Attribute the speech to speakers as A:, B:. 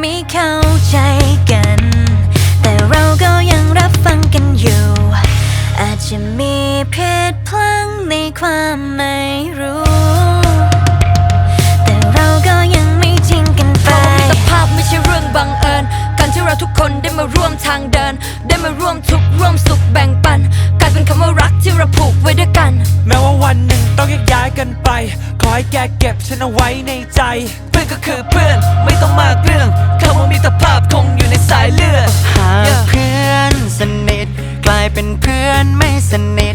A: ไม่เข้า
B: ใจกัน แต่เราก็ยังรับฟังกันอยู่ อาจจะมีเพศพลังในความไม่รู้ แต่เราก็ยังไม่ทิ้งกันไป
C: มิตรภาพไม่ใช่เรื่องบังเอิญ การที่เราทุกคนได้มาร่วมทางเดิน ได้มาร่วมทุกข์ร่วมสุขแบ่งปันกลายเป็นคำว่ารักที่เราผูกไว้ด้วยกัน
D: แม้ว่าวันหนึ่งต้องแยกย้ายกันไป ขอให้แกเก็บฉันเอาไว้ในใจ
A: เพื่อนก็คือเพื่อนไมากเรื่องคำว่ามิตรภาพคงอยู่ในสายเลือดหาเพื่อนสนิทกลายเป็นเพื่อนไม่สนิท